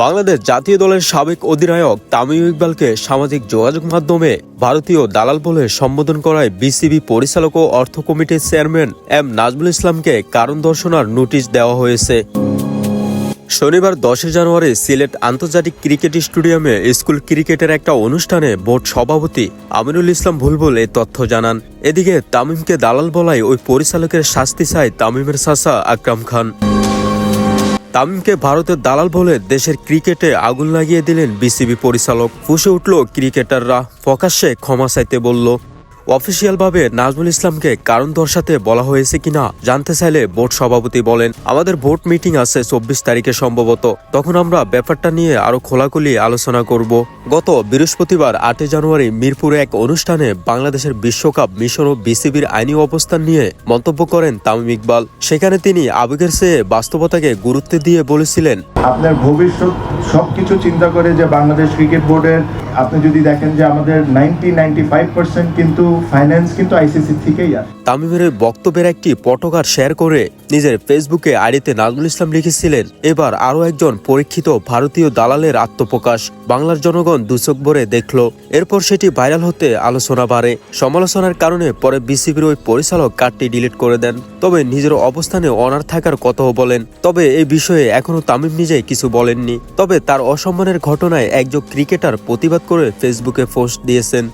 বাংলাদেশ জাতীয় দলের সাবেক অধিনায়ক তামিম ইকবালকে সামাজিক যোগাযোগ মাধ্যমে ভারতীয় দালাল বলে সম্বোধন করায় বিসিবি পরিচালক ও অর্থ কমিটির চেয়ারম্যান এম নাজমুল ইসলামকে কারণ দর্শনার নোটিশ দেওয়া হয়েছে। শনিবার দশই জানুয়ারি সিলেট আন্তর্জাতিক ক্রিকেট স্টেডিয়ামে স্কুল ক্রিকেটের একটা অনুষ্ঠানে বোর্ড সভাপতি আমিনুল ইসলাম ভুলবুল এই তথ্য জানান। এদিকে তামিমকে দালাল বলায় ওই পরিচালকের শাস্তি চায় তামিমের চাচা আকরাম খান। তামিমকে ভারতের দালাল বলে দেশের ক্রিকেটে আগুন লাগিয়ে দিলেন বিসিবি পরিচালক। ফুসে উঠল ক্রিকেটাররা। প্রকাশ্যে ক্ষমা চাইতে বলল, অফিসিয়ালভাবে নাজমুল ইসলামকে কারণ দর্শাতে বলা হয়েছে কিনা জানতে চাইলে বোর্ড সভাপতি বলেন, আমাদের বোর্ড মিটিং আছে চব্বিশ তারিখে সম্ভবত। তখন আমরা ব্যাপারটা নিয়ে আরও খোলাখুলি আলোচনা করব। গত বৃহস্পতিবার আটই জানুয়ারি মিরপুরে এক অনুষ্ঠানে বাংলাদেশের বিশ্বকাপ মিশন ও বিসিবির আইনি অবস্থান নিয়ে মন্তব্য করেন তামিম ইকবাল। সেখানে তিনি আবেগের চেয়ে বাস্তবতাকে গুরুত্ব দিয়ে বলেছিলেন। আপনার ভবিষ্যৎ সবকিছু চিন্তা করে যে বাংলাদেশ ক্রিকেট বোর্ডের আপনি যদি দেখেন যে আমাদের নাইনটি নাইনটি ফাইভ পার্সেন্ট কিন্তু ফাইন্যান্স কিন্তু আইসিসি থেকেই আসে। তামিমের বক্তব্যের একটি পটকার শেয়ার করে নিজের ফেসবুকে আইডিতে নাজমুল ইসলাম লিখেছিলেন এবার আরও একজন পরীক্ষিত ভারতীয় দালালের আত্মপ্রকাশ। বাংলার জনগণ দুচোখ ভরে দেখল, এরপর সেটি ভাইরাল হতে আলোচনা বাড়ে। সমালোচনার কারণে পরে বিসিবির ওই পরিচালক কার্ডটি ডিলিট করে দেন। তবে নিজের অবস্থানে অনার থাকার কথাও বলেন। তবে এই বিষয়ে এখনও তামিম নিজেই কিছু বলেননি। তবে তার অসম্মানের ঘটনায় একজন ক্রিকেটার প্রতিবাদ করে ফেসবুকে পোস্ট দিয়েছেন।